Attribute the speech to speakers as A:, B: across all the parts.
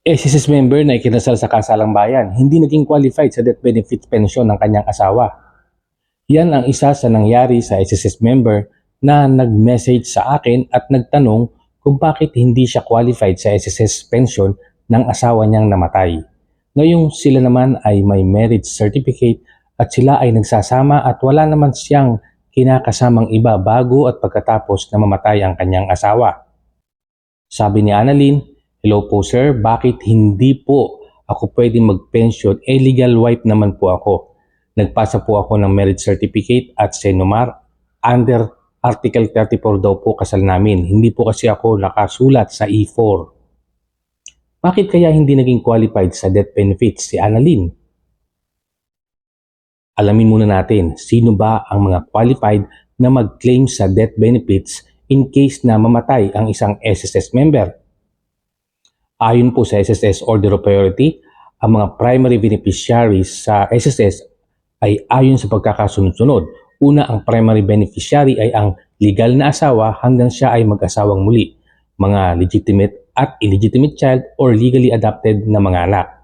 A: SSS member na ikinasal sa kasalang bayan, hindi naging qualified sa death benefit pension ng kanyang asawa. Yan ang isa sa nangyari sa SSS member na nag-message sa akin at nagtanong kung bakit hindi siya qualified sa SSS pension ng asawa niyang namatay. Ngayong sila naman ay may marriage certificate at sila ay nagsasama at wala naman siyang kinakasamang iba bago at pagkatapos na mamatay ang kanyang asawa. Sabi ni Annalyn, Hello po sir, bakit hindi po ako pwedeng mag-pension? Eh legal wife naman po ako. Nagpasa po ako ng marriage certificate at Senomar under Article 34 daw po kasal namin. Hindi po kasi ako nakasulat sa E4. Bakit kaya hindi naging qualified sa death benefits si Annalyn? Alamin muna natin sino ba ang mga qualified na mag-claim sa death benefits in case na mamatay ang isang SSS member. Ayon po sa SSS Order of Priority, ang mga primary beneficiaries sa SSS ay ayon sa pagkakasunod-sunod. Una, ang primary beneficiary ay ang legal na asawa hanggang siya ay mag-asawang muli, mga legitimate at illegitimate child or legally adopted na mga anak.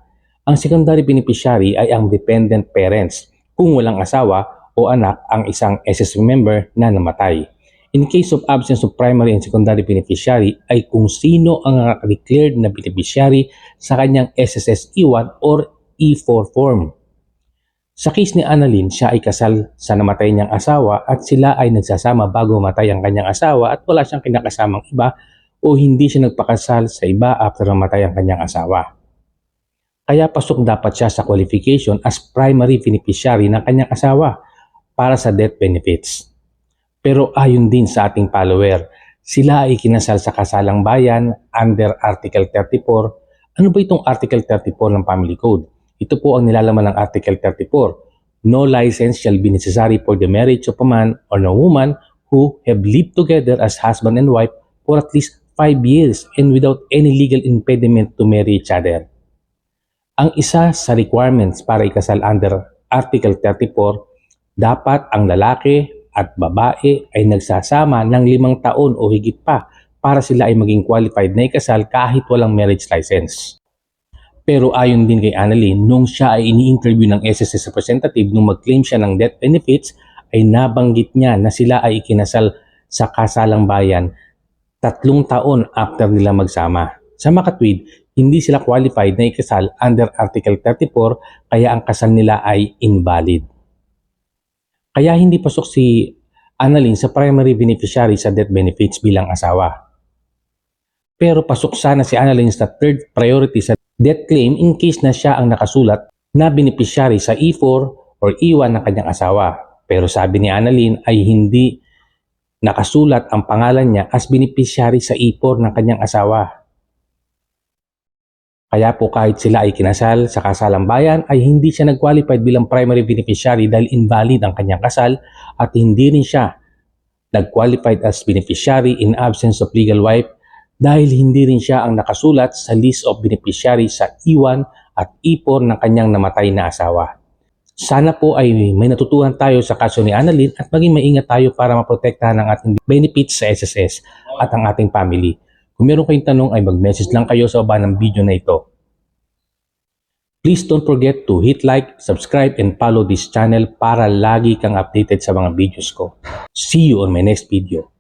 A: Ang secondary beneficiary ay ang dependent parents kung walang asawa o anak ang isang SSS member na namatay. In case of absence of primary and secondary beneficiary ay kung sino ang declared na beneficiary sa kanyang SSS E1 or E4 form. Sa case ni Annalyn, siya ay kasal sa namatay niyang asawa at sila ay nagsasama bago matay ang kanyang asawa at wala siyang kinakasamang iba o hindi siya nagpakasal sa iba after mamatay ang kanyang asawa. Kaya pasok dapat siya sa qualification as primary beneficiary ng kanyang asawa para sa death benefits. Pero ayon din sa ating follower, sila ay kinasal sa kasalang bayan under Article 34. Ano ba itong Article 34 ng Family Code? Ito po ang nilalaman ng Article 34. No license shall be necessary for the marriage of a man or a woman who have lived together as husband and wife for at least 5 years and without any legal impediment to marry each other. Ang isa sa requirements para ikasal under Article 34, dapat ang lalaki at babae ay nagsasama ng limang taon o higit pa para sila ay maging qualified na ikasal kahit walang marriage license. Pero ayon din kay Annalyn, nung siya ay ini-interview ng SSS representative nung mag-claim siya ng death benefits, ay nabanggit niya na sila ay ikinasal sa kasalang bayan tatlong taon after nila magsama. Sa makatwid, hindi sila qualified na ikasal under Article 34 kaya ang kasal nila ay invalid. Kaya hindi pasok si Annalyn sa primary beneficiary sa death benefits bilang asawa. Pero pasok sana si Annalyn sa third priority sa death claim in case na siya ang nakasulat na beneficiary sa E4 or E1 ng kanyang asawa. Pero sabi ni Annalyn ay hindi nakasulat ang pangalan niya as beneficiary sa E4 ng kanyang asawa. Kaya po kahit sila ay kinasal sa kasalang bayan ay hindi siya nag-qualified bilang primary beneficiary dahil invalid ang kanyang kasal at hindi rin siya nag-qualified as beneficiary in absence of legal wife dahil hindi rin siya ang nakasulat sa list of beneficiary sa E1 at E4 ng kanyang namatay na asawa. Sana po ay may natutuhan tayo sa kaso ni Annalyn at maging maingat tayo para maprotektahan ang ating benefits sa SSS at ang ating family. Kung meron kayong tanong ay mag-message lang kayo sa baba ng video na ito. Please don't forget to hit like, subscribe, and follow this channel para lagi kang updated sa mga videos ko. See you on my next video.